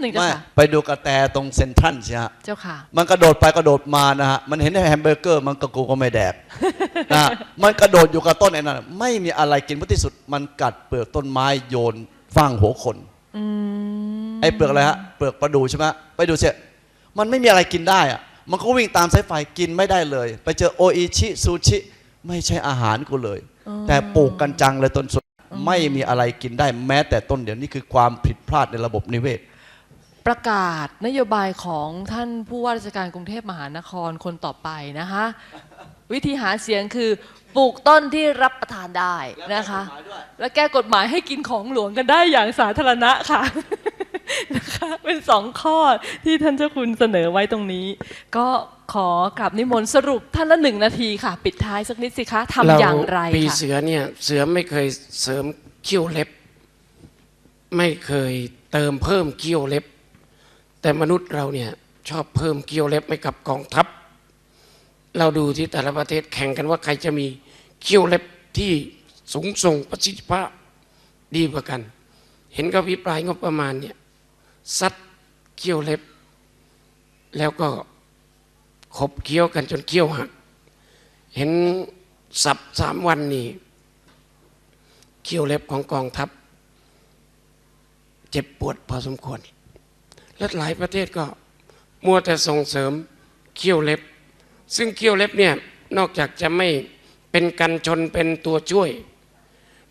หนึ่งเจ้าไม่ค่ะ ไปดูกระแตตรงเซนทรัลใช่ฮะ เจ้าค่ะ มันกระโดดไปกระโดดมานะฮะ มันเห็นแฮมเบอร์เกอร์ มันก็กูก็ไม่แดกนะฮะมันกระโดดอยู่กับต้นไอ้นั่นไม่มีอะไรกินเพราะที่สุด มันกัดเปลือกต้นไม้โยนฟางหัวคนอืมไอ้เปลือกอะไรฮะ เปลือกประดูใช่ไหมไปดูเสียมันไม่มีอะไรกินได้อะมันก็วิ่งตามสายไฟกินไม่ได้เลย ไปเจอโออิชิซูชิ ไม่ใช่อาหารกูเลย แต่ปลูกกันจังเลยต้นสุดไม่มีอะไรกินได้แม้แต่ต้นเดียวนี่คือความผิดพลาดในระบบนิเวศ ประกาศนโยบายของท่านผู้ว่าราชการกรุงเทพมหานครคนต่อไปนะคะ วิธีหาเสียงคือปลูกต้นที่รับประทานได้นะคะ และแก้กฎหมายให้กินของหลวงกันได้อย่างสาธารณะค่ะนะคะเป็นสองข้อที่ท่านเจ้าคุณเสนอไว้ตรงนี้ ก็ขอกลับนิมนต์สรุปท่านละหนึ่งนาทีค่ะ ปิดท้ายสักนิดสิคะทำอย่างไรปีค่ะเสือเนี่ยเสือไม่เคยเสริมเขี้ยวเล็บ ไม่เคยเติมเพิ่มเขี้ยวเล็บ แต่มนุษย์เราเนี่ยชอบเพิ่มเขี้ยวเล็บให้กับกองทัพ เราดูที่แต่ละประเทศแข่งกันว่าใครจะมีเขี้ยวเล็บที่สูงส่งประสิทธิภาพดีกว่ากัน เห็นเขาพิปรายงบประมาณเนี่ยซัดเขี้ยวเล็บ แล้วก็ขบเคี้ยวกันจนเคี้ยวหัก เห็นสับสามวันนี่เขี้ยวเล็บของกองทัพ เจ็บปวดพอสมควร และหลายประเทศก็มัวแต่ส่งเสริมเขี้ยวเล็บ ซึ่งเขี้ยวเล็บเนี่ยนอกจากจะไม่เป็นกันชนเป็นตัวช่วย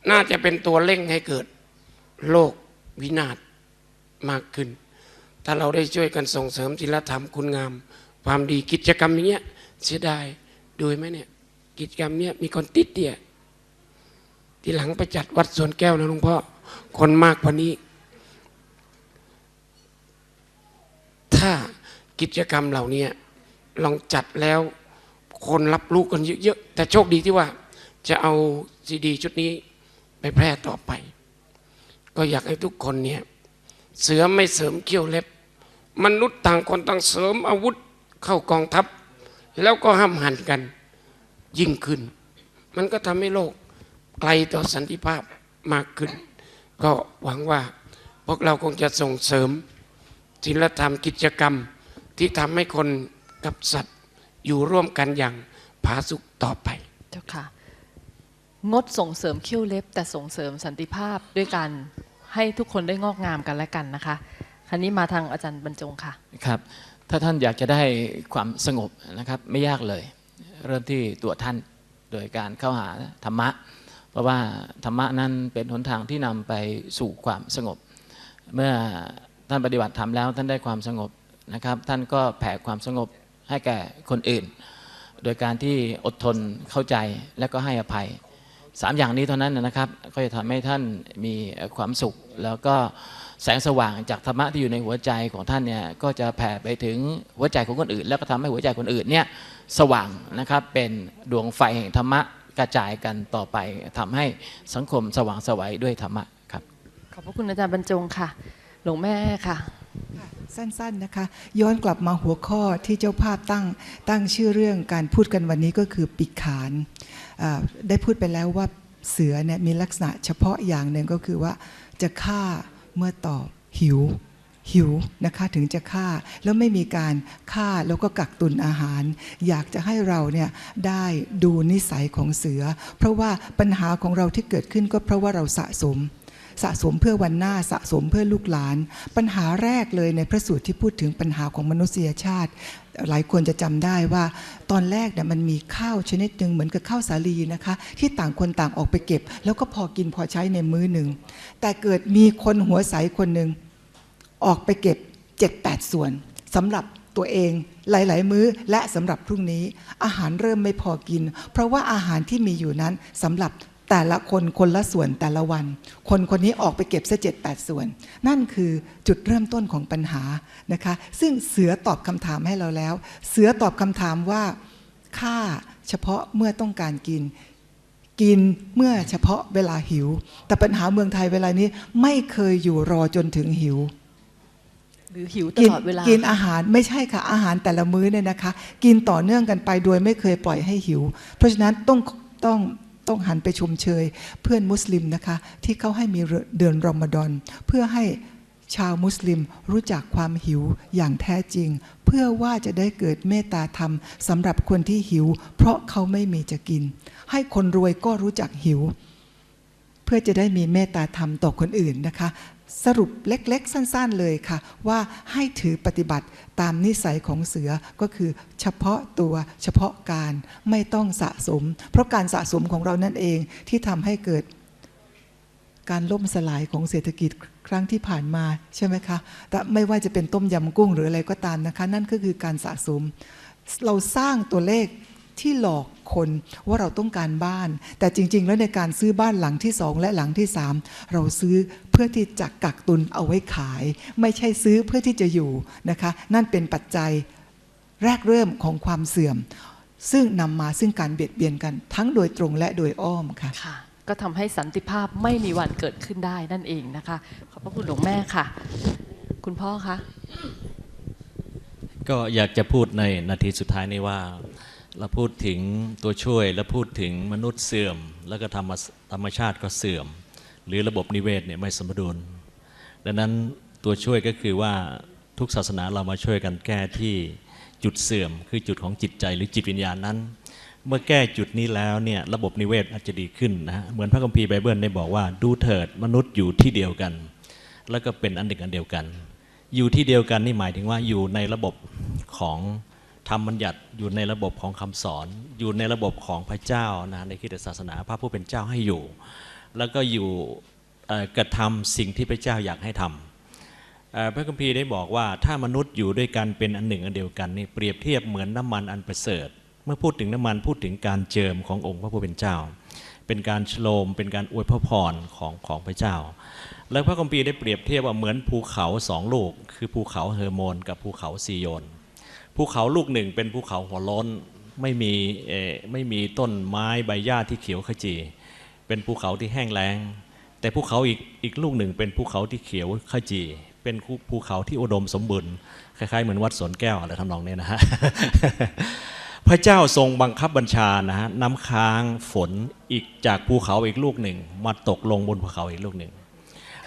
น่าจะเป็นตัวเร่งให้เกิด โลกวินาศมากขึ้น ถ้าเราได้ช่วยกันส่งเสริมศิลธรรมคุณงาม ความดีกิจกรรมอย่างเงี้ยเสียดายดูไหมเนี่ยกิจกรรมเนี้ยมีคนติดเดียที่หลังไปจัดวัดสวนแก้วนะหลวงพ่อคนมากกว่านี้ ถ้ากิจกรรมเหล่านี้ลองจัดแล้วคนรับรู้กันเยอะๆแต่โชคดีที่ว่าจะเอาซีดีชุดนี้ไปแพร่ต่อไป ก็อยากให้ทุกคนเนี่ยเสือไม่เสริมเขี้ยวเล็บ มนุษย์ต่างคนต่างเสริมอาวุธเข้ากองทัพ แล้วก็ห้ามหันกันยิ่งขึ้น มันก็ทำให้โลกไกลต่อสันติภาพมากขึ้น ก็หวังว่าพวกเราคงจะส่งเสริม ศิลธรรมกิจกรรมที่ทำให้คนกับสัตว์อยู่ร่วมกันอย่างผาสุกต่อไป เจ้าค่ะ งดส่งเสริมเขี้ยวเล็บ แต่ส่งเสริมสันติภาพด้วยการให้ทุกคนได้งอกงามกันและกันนะคะคันนี้มาทางอาจารย์บรรจงค่ะครับถ้าท่านอยากจะได้ความสงบนะครับไม่ยากเลย เริ่มที่ตัวท่านโดยการเข้าหาธรรมะ เพราะว่าธรรมะนั้นเป็นหนทางที่นำไปสู่ความสงบ เมื่อ ท่านปฏิบัติธรรมแล้วท่านได้ความสงบนะครับ ท่านก็แผ่ความสงบให้แก่คนอื่น โดยการที่อดทนเข้าใจและก็ให้อภัยสามอย่างนี้เท่านั้นนะครับ ก็จะทำให้ท่านมีความสุข แล้วก็แสงสว่างจากธรรมะที่อยู่ในหัวใจของท่านเนี่ยก็จะแผ่ไปถึงหัวใจของคนอื่น แล้วก็ทำให้หัวใจคนอื่นเนี่ยสว่างนะครับเป็นดวงไฟแห่งธรรมะกระจายกันต่อไปทำให้สังคมสว่างไสวัยด้วยธรรมะครับขอบพระคุณอาจารย์บรรจงค่ะ ลวงแม่ค่ะ สั้นๆนะคะ ย้อนกลับมาหัวข้อที่เจ้าภาพตั้งตั้งชื่อเรื่องการพูดกันวันนี้ก็คือปิกขานได้พูดไปแล้วว่าเสือเนี่ยมีลักษณะเฉพาะอย่างหนึ่งก็คือว่าจะฆ่าเมื่อตอบหิวหิวนะคะถึงจะฆ่าแล้วไม่มีการฆ่าแล้วก็กักตุนอาหาร อยากจะให้เราเนี่ยได้ดูนิสัยของเสือ เพราะว่าปัญหาของเราที่เกิดขึ้นก็เพราะว่าเราสะสม สะสมเพื่อวันหน้าสะสมเพื่อลูกหลาน ปัญหาแรกเลยในพระสูตรที่พูดถึงปัญหาของมนุษยชาติ หลายคนจะจำได้ว่า ตอนแรกเนี่ยมันมีข้าวชนิดหนึ่งเหมือนกับข้าวสาลีนะคะ ที่ต่างคนต่างออกไปเก็บ แล้วก็พอกินพอใช้ในมื้อหนึ่ง แต่เกิดมีคนหัวใสคนหนึ่งออกไปเก็บ 7-8 ส่วนสำหรับตัวเองหลาย ๆ มื้อและสำหรับพรุ่งนี้ อาหารเริ่มไม่พอกิน เพราะว่าอาหารที่มีอยู่นั้นสำหรับ แต่ละคนคนละส่วนแต่ละวัน คนคนนี้ออกไปเก็บซะเจ็ดแปดส่วน นั่นคือจุดเริ่มต้นของปัญหานะคะ ซึ่งเสือตอบคำถามให้เราแล้ว เสือตอบคำถามว่าฆ่าเฉพาะเมื่อต้องการกิน กินเมื่อเฉพาะเวลาหิว แต่ปัญหาเมืองไทยเวลานี้ไม่เคยอยู่รอจนถึงหิวหรือหิวตกินลอดเวลากินอาหารไม่ใช่ค่ะอาหารแต่ละมื้อเนี่ยนะคะ กินต่อเนื่องกันไปโดยไม่เคยปล่อยให้หิว เพราะฉะนั้นต้องต้อง ต้องหันไปชมเชย เพื่อนมุสลิมนะคะ ที่เขาให้มีเดือนรอมฎอนเพื่อให้ชาวมุสลิมรู้จักความหิวอย่างแท้จริง เพื่อว่าจะได้เกิดเมตตาธรรมสำหรับคนที่หิว เพราะเขาไม่มีจะกิน ให้คนรวยก็รู้จักหิว เพื่อจะได้มีเมตตาธรรมต่อคนอื่นนะคะ สรุปเล็กๆ สั้นๆเลยค่ะ ว่าให้ถือปฏิบัติตามนิสัยของเสือก็คือเฉพาะตัวเฉพาะการไม่ต้องสะสม เพราะการสะสมของเรานั่นเองที่ทำให้เกิดการล่มสลายของเศรษฐกิจครั้งที่ผ่านมาใช่ไหมคะแต่ไม่ว่าจะเป็นต้มยำกุ้งหรืออะไรก็ตามนะคะ นั่นก็คือการสะสม เราสร้างตัวเลขที่หลอก คนว่าเราต้องการบ้าน แต่จริง ๆ แล้วในการซื้อบ้านหลังที่สองและหลังที่สามเราซื้อเพื่อที่จะกักตุนเอาไว้ขาย ไม่ใช่ซื้อเพื่อที่จะอยู่นะคะ นั่นเป็นปัจจัยแรกเริ่มของความเสื่อม ซึ่งนำมาซึ่งการเบียดเบียนกัน ทั้งโดยตรงและโดยอ้อมค่ะค่ะก็ทำให้สันติภาพไม่มีวันเกิดขึ้นได้นั่นเองนะคะ ขอบพระคุณหลวงแม่ค่ะ คุณพ่อคะก็อยากจะพูดในนาทีสุดท้ายนี้ว่า เราพูดถึงตัวช่วยและพูดถึงมนุษย์เสื่อม แล้วก็ธรรมธรรมชาติก็เสื่อม หรือระบบนิเวศเนี่ยไม่สมดุล ดังนั้นตัวช่วยก็คือว่าทุกศาสนาเรามาช่วยกันแก้ที่จุดเสื่อม คือจุดของจิตใจหรือจิตวิญญาณนั้น เมื่อแก้จุดนี้แล้วเนี่ยระบบนิเวศอาจจะดีขึ้นนะฮะเหมือนพระคัมภีร์ไบเบิลได้บอกว่าดูเถิดมนุษย์อยู่ที่เดียวกัน แล้วก็เป็นอันหนึ่งอันเดียวกัน อยู่ที่เดียวกันนี่หมายถึงว่าอยู่ในระบบของ ธรรมบัญญัติอยู่ในระบบของคำสอน อยู่ในระบบของพระเจ้านะในคริสตศาสนาพระผู้เป็นเจ้าให้อยู่ แล้วก็อยู่กระทำสิ่งที่พระเจ้าอยากให้ทำเอ่อพระคัมภีร์ได้บอกว่าถ้ามนุษย์อยู่ด้วยกันเป็นอันหนึ่งอันเดียวกันนี่เปรียบเทียบเหมือนน้ำมันอันประเสริฐ เมื่อพูดถึงน้ำมันพูดถึงการเจิมขององค์พระผู้เป็นเจ้า เป็นการชโลมเป็นการอวยพระพรของของพระเจ้า แล้วพระคัมภีร์ได้เปรียบเทียบว่าเหมือนภูเขาสองลูก คือภูเขาเฮอร์โมนกับภูเขาซีโยน ภูเขาลูกหนึ่งเป็นภูเขาหัวล้นไม่มีไม่มีต้นไม้ใบหญ้าที่เขียวขจี เป็นภูเขาที่แห้งแล้ง แต่ภูเขาอีกอีกลูกหนึ่งเป็นภูเขาที่เขียวขจี เป็นภูเขาที่อุดมสมบูรณ์คล้ายๆเหมือนวัดสวนแก้วอะไรทำนองนี้นะฮะพระเจ้าทรงบังคับบัญชานะฮะน้ำค้างฝนอีกจากภูเขาอีกลูกหนึ่ง มาตกลงบนภูเขาอีกลูกหนึ่ง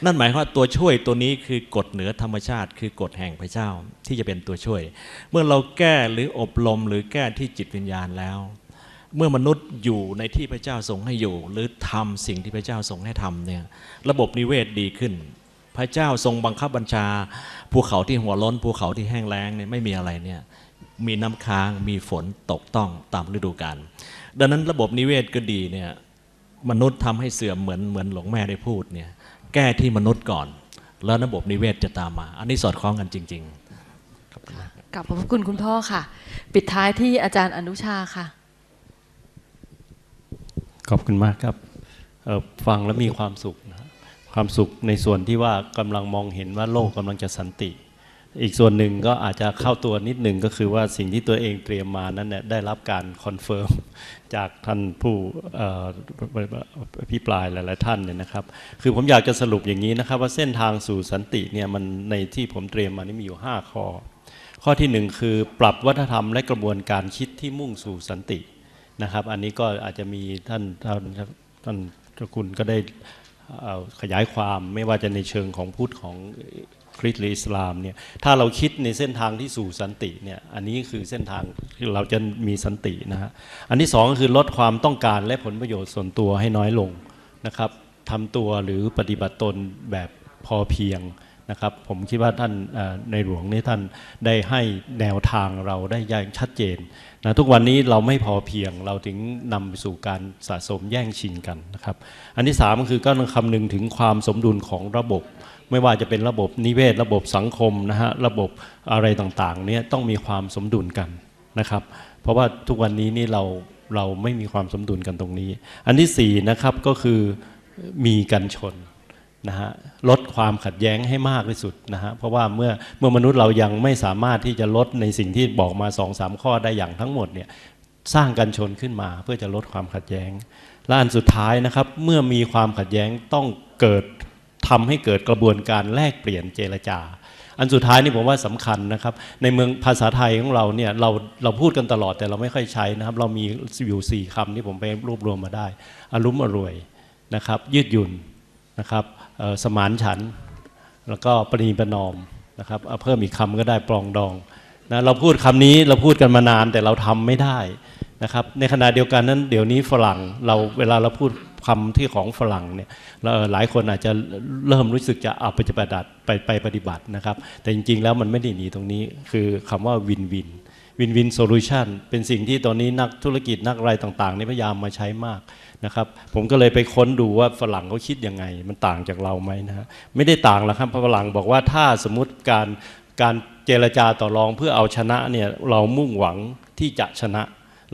นั่นหมายความว่าตัวช่วยตัวนี้คือกฎเหนือธรรมชาติ คือกฎแห่งพระเจ้าที่จะเป็นตัวช่วย เมื่อเราแก้หรืออบรมหรือแก้ที่จิตวิญญาณแล้ว เมื่อมนุษย์อยู่ในที่พระเจ้าทรงให้อยู่ หรือทำสิ่งที่พระเจ้าทรงให้ทำเนี่ยระบบนิเวศดีขึ้น พระเจ้าทรงบังคับบัญชา ภูเขาที่หัวล้นภูเขาที่แห้งแล้งเนี่ยไม่มีอะไรเนี่ยมีน้ำค้างมีฝนตกต้องตามฤดูกาลดังนั้นระบบนิเวศก็ดีเนี่ยมนุษย์ทำให้เสื่อมเหมือนเหมือนหลวงแม่ได้พูดเนี่ย แก้ที่มนุษย์ก่อน แล้วระบบนิเวศจะตามมา อันนี้สอดคล้องกันจริงๆกลับขอบพระคุณคุณพ่อค่ะ ปิดท้ายที่อาจารย์อนุชาค่ะ ขอบคุณมากครับเอ่อฟังแล้วมีความสุขนะความสุขในส่วนที่ว่ากำลังมองเห็นว่าโลกกำลังจะสันติ อีกส่วนหนึ่งก็อาจจะเข้าตัวนิดหนึ่งก็คือว่าสิ่งที่ตัวเองเตรียมมานั้นเนี่ยได้รับการคอนเฟิร์มจากท่านผู้เอ่ออภิปรายหลาย ๆ ท่านเนี่ยนะครับคือผมอยากจะสรุปอย่างนี้นะครับ ว่าเส้นทางสู่สันติเนี่ยมันในที่ผมเตรียมมานี่มีอยู่ 5 ข้อ ข้อที่หนึ่งคือปรับวัฒนธรรมและกระบวนการคิดที่มุ่งสู่สันตินะครับ อันนี้ก็อาจจะมีท่านท่านท่านเจ้าคุณก็ได้ขยายความไม่ว่าจะในเชิงของพุทธของ คริสต์หรืออิสลามเนี่ยถ้าเราคิดในเส้นทางที่สู่สันติเนี่ยอันนี้คือเส้นทางที่เราจะมีสันตินะฮะอันที่สองก็คือลดความต้องการและผลประโยชน์ส่วนตัวให้น้อยลงนะครับทำตัวหรือปฏิบัติตนแบบพอเพียงนะครับผมคิดว่าท่านในหลวงนี่ท่านได้ให้แนวทางเราได้อย่างชัดเจนนะทุกวันนี้เราไม่พอเพียงเราถึงนำไปสู่การสะสมแย่งชิงกันนะครับ อันที่สามก็คือก็ต้องคำนึงถึงความสมดุลของระบบ ไม่ว่าจะเป็นระบบนิเวศ ระบบสังคมนะฮะระบบอะไรต่างๆเนี่ยต้องมีความสมดุลกันนะครับ เพราะว่าทุกวันนี้นี่เราเราไม่มีความสมดุลกันตรงนี้ อันที่สี่นะครับก็คือมีกันชนนะฮะลดความขัดแย้งให้มากที่สุดนะฮะเพราะว่าเมื่อเมื่อมนุษย์เรายังไม่สามารถที่จะลดในสิ่งที่บอกมา2อสามข้อได้อย่างทั้งหมดเนี่ยสร้างกันชนขึ้นมาเพื่อจะลดความขัดแย้งและอันสุดท้ายนะครับ เมื่อมีความขัดแย้งต้องเกิด ทำให้เกิดกระบวนการแลกเปลี่ยนเจรจา อันสุดท้ายนี่ผมว่าสำคัญนะครับ ในเมืองภาษาไทยของเราเนี่ยเราเราพูดกันตลอดแต่เราไม่ค่อยใช้นะครับ เรามีอยู่สี่คำที่ผมไปรวบรวมมาได้อารุมอรวยนะครับ ยืดหยุ่นนะครับสมานฉันท์แล้วก็ปณีประนอมนะครับเอาเพิ่มอีกคำก็ได้ปลองดองนะเราพูดคำนี้เราพูดกันมานานแต่เราทำไม่ได้นะครับในขณะเดียวกันนั้นเดี๋ยวนี้ฝรั่งเราเวลาเราพูด คำที่ของฝรั่งเนี่ยหลายคนอาจจะเริ่มรู้สึกจะเอาไปปฏิบัติไปไปปฏิบัตินะครับ แต่จริงๆแล้วมันไม่ได้หนีตรงนี้คือคำว่าวินวินวินวินโซลูชันเป็นสิ่งที่ตอนนี้นักธุรกิจนักอะไรต่างๆนี่พยายามมาใช้มากนะครับ ผมก็เลยไปค้นดูว่าฝรั่งเขาคิดยังไง มันต่างจากเราไหมนะฮะไม่ได้ต่างหรอกครับฝรั่งบอกว่าถ้าสมมติการการเจรจาต่อรองเพื่อเอาชนะเนี่ยเรามุ่งหวังที่จะชนะ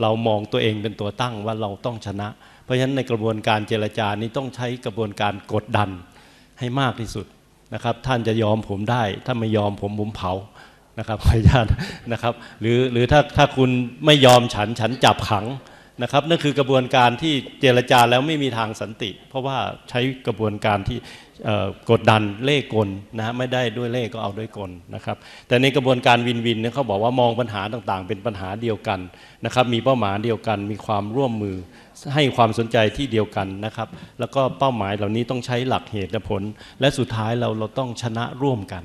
เรามองตัวเองเป็นตัวตั้งว่าเราต้องชนะ ราะฉะนั้นในกระบวนการเจรจานี้ต้องใช้กระบวนการกดดันให้มากที่สุดนะครับ ท่านจะยอมผมได้ ถ้าไม่ยอมผมผมเผานะครับขออนุญาตนะครับ หรือหรือถ้าถ้าคุณไม่ยอมฉันฉันจับขังนะครับนั่นคือกระบวนการที่เจรจาแล้วไม่มีทางสันติ เพราะว่าใช้กระบวนการที่เอ่อกดดันเล่กลนะฮะไม่ได้ด้วยเล่ก็เอาด้วยกลนะครับ แต่ในกระบวนการวินวินเนี่ยเขาบอกว่ามองปัญหาต่างๆ เป็นปัญหาเดียวกันนะครับ มีเป้าหมายเดียวกัน มีความร่วมมือ ให้ความสนใจที่เดียวกันนะครับ แล้วก็เป้าหมายเหล่านี้ต้องใช้หลักเหตุและผล และสุดท้ายเราเราต้องชนะร่วมกัน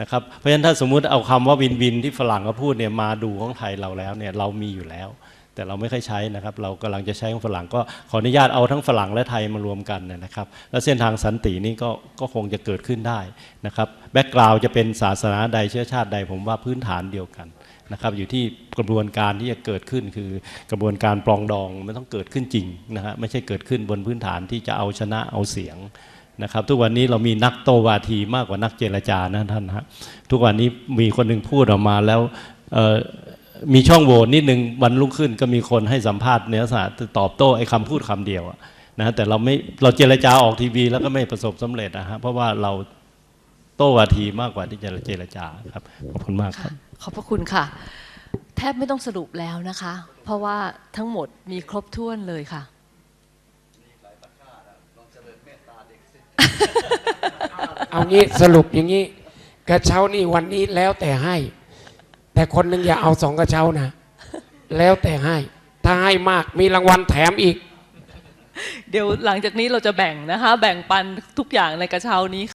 นะครับเพราะฉะนั้นถ้าสมมุติเอาคำว่าวินวินที่ฝรั่งเขาพูดเนี่ยมาดูของไทยเราแล้วเนี่ยเรามีอยู่แล้ว แต่เราไม่ค่อยใช้นะครับ เรากำลังจะใช้ของฝรั่งก็ขออนุญาตเอาทั้งฝรั่งและไทยมารวมกันนะครับ แล้วเส้นทางสันตินี่ก็ก็คงจะเกิดขึ้นได้นะครับแบ็กกราวจะเป็นศาสนาใดเชื้อชาติใดผมว่าพื้นฐานเดียวกัน นะครับอยู่ที่กระบวนการที่จะเกิดขึ้น คือกระบวนการปรองดองมันต้องเกิดขึ้นจริงนะฮะไม่ใช่เกิดขึ้นบนพื้นฐานที่จะเอาชนะเอาเสียงนะครับทุกวันนี้เรามีนักโตวาทีมากกว่านักเจรจานะท่านฮะทุกวันนี้มีคนหนึ่งพูดออกมาแล้วเออมีช่องโหว่นิดนึงวันรุ่งขึ้นก็มีคนให้สัมภาษณ์ในลักษณะตอบโต้ไอ้คำพูดคำเดียวนะแต่เราไม่เราเจรจาออกทีวี แล้วก็ไม่ประสบสำเร็จนะฮะเพราะว่าเราโต้วาทีมากกว่าที่จะเจรจาครับขอบคุณมากครับ ขอบพระคุณค่ะ แทบไม่ต้องสรุปแล้วนะคะ เพราะว่าทั้งหมดมีครบถ้วนเลยค่ะเอางี้สรุปอย่างนี้ กระเช้านี่วันนี้แล้วแต่ให้ แต่คนหนึ่งอย่าเอาสองกระเช้านะ แล้วแต่ให้ ถ้าให้มากมีรางวัลแถมอีก เดี๋ยวหลังจากนี้เราจะแบ่งนะคะ แบ่งปันทุกอย่างในกระเช้านี้